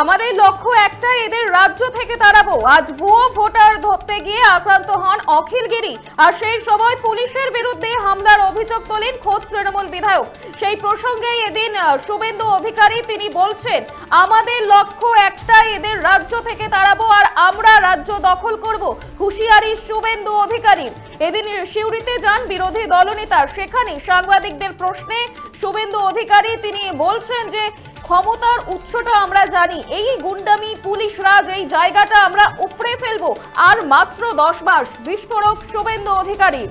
আমাদের লক্ষ্য একটাই, এদের রাজ্য থেকে তাড়াবো। আজ ভুয়ো ভোটার ধরতে গিয়ে আক্রান্ত হন অখিলগিরি আর সেই সময় পুলিশের বিরুদ্ধে হামলার অভিযোগ তোলেন খোদ তৃণমূল বিধায়ক। সেই প্রসঙ্গে এদিন শুভেন্দু অধিকারী তিনি বলছেন, আমাদের লক্ষ্য একটাই, এদের রাজ্য থেকে তাড়াবো আর আমরা রাজ্য দখল করব। হুঁশিয়ারি শুভেন্দু অধিকারী এদিন সিউড়িতে যান বিরোধী দলনেতা। সেখানে সাংবাদিকদের প্রশ্নে শুভেন্দু অধিকারী তিনি বলছেন যে ক্ষমতার উৎসটা আমরা জানি। এই গুন্ডামি, পুলিশ রাজ, এই জায়গাটা আমরা উপড়ে ফেলব। আর মাত্র দশ মাস বিস্ফোরক শুভেন্দু অধিকারী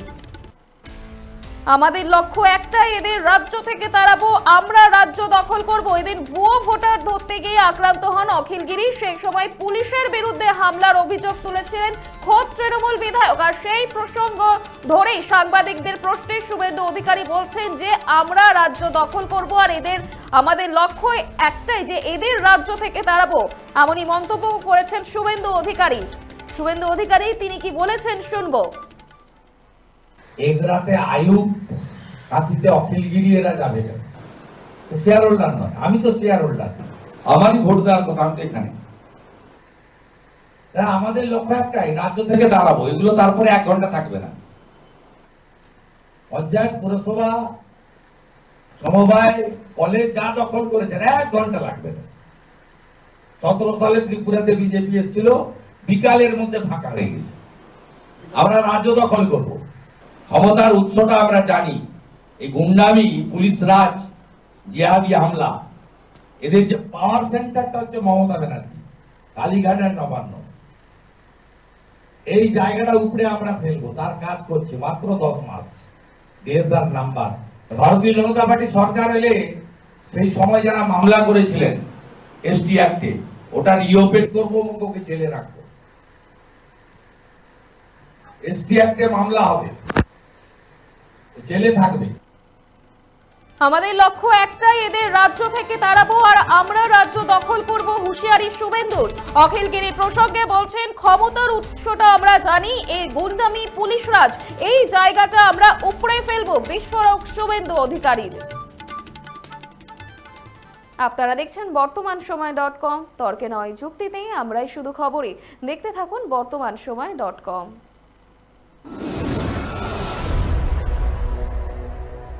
আমাদের লক্ষ্য একটাই, এদের রাজ্য থেকে তাড়াবো, আমরা রাজ্য দখল করব। এদিন ভুয়ো ভোটার ধরতে গিয়ে আক্রান্ত হন অখিলগিরি সেই সময় পুলিশের বিরুদ্ধে হামলার অভিযোগ তুলেছিলেন খোদ তৃণমূল বিধায়ক। আর সেই প্রসঙ্গ ধরেই সাংবাদিকদের প্রশ্নে শুভেন্দু অধিকারী বলছেন যে, আমরা রাজ্য দখল করব আর এদের, আমাদের লক্ষ্য একটাই যে, এদের রাজ্য থেকে তাড়াবো। এমনই মন্তব্য করেছেন শুভেন্দু অধিকারী। শুভেন্দু অধিকারী, তিনি কি বলেছেন শুনব। এগরাতে আয়ুব কাঁথিতে অখিলগিরি এরা যাবে শেয়ার হোল্ডার নয় আমি তো শেয়ার হোল্ডার আমারই ভোট দেওয়ার কথা আমি এখানে। আমাদের লক্ষ্য একটাই রাজ্য থেকে থেকে দাঁড়াবো এগুলো তারপরে এক ঘণ্টা থাকবে না। পঞ্চায়েত পুরসভা সমবায় কলেজ যা দখল করেছেন এক ঘণ্টা লাগবে না। সতেরো সালে ত্রিপুরাতে বিজেপি এসেছিল বিকালের মধ্যে ফাঁকা হয়ে গেছে। আমরা রাজ্য দখল করব। ক্ষমতার উৎসটা আমরা জানি। এই গুন্ডামি পুলিশ রাজ, জিহাদি হামলা। এদের যে পাওয়ার সেন্টারটা হচ্ছে মমতা ব্যানার্জি কালীঘাট আর নবান্ন। এই জায়গাটা উপরে আমরা ফেলব, তার কাজ করছি মাত্র দশ মাস। আর নাম্বার ভারতীয় জনতা পার্টি সরকার এলে সেই সময় যারা মামলা করেছিলেন এসটি অ্যাক্টে ওটা রিওপেন করব মুখকে জেলে রাখব। এসটি অ্যাক্টে মামলা হবে। জেলে থাকবে। আমাদের লক্ষ্য একটাই, এদের রাজ্য থেকে তাড়াবো আর আমরা রাজ্য দখল করব, হুঁশিয়ারি শুভেন্দুর। অখিলগিরি প্রসঙ্গে বলছেন, ক্ষমতার উৎসটা আমরা জানি এই গুন্ডামি, পুলিশ রাজ, এই জায়গাটা আমরা উপড়ে ফেলব, বিস্ফোরক শুভেন্দু অধিকারীর। আপনারা দেখছেন বর্তমান সময় ডট কম, তর্কে নয় যুক্তিতেই আমরাই শুধু খবরে দেখতে থাকুন বর্তমান সময় ডট কম।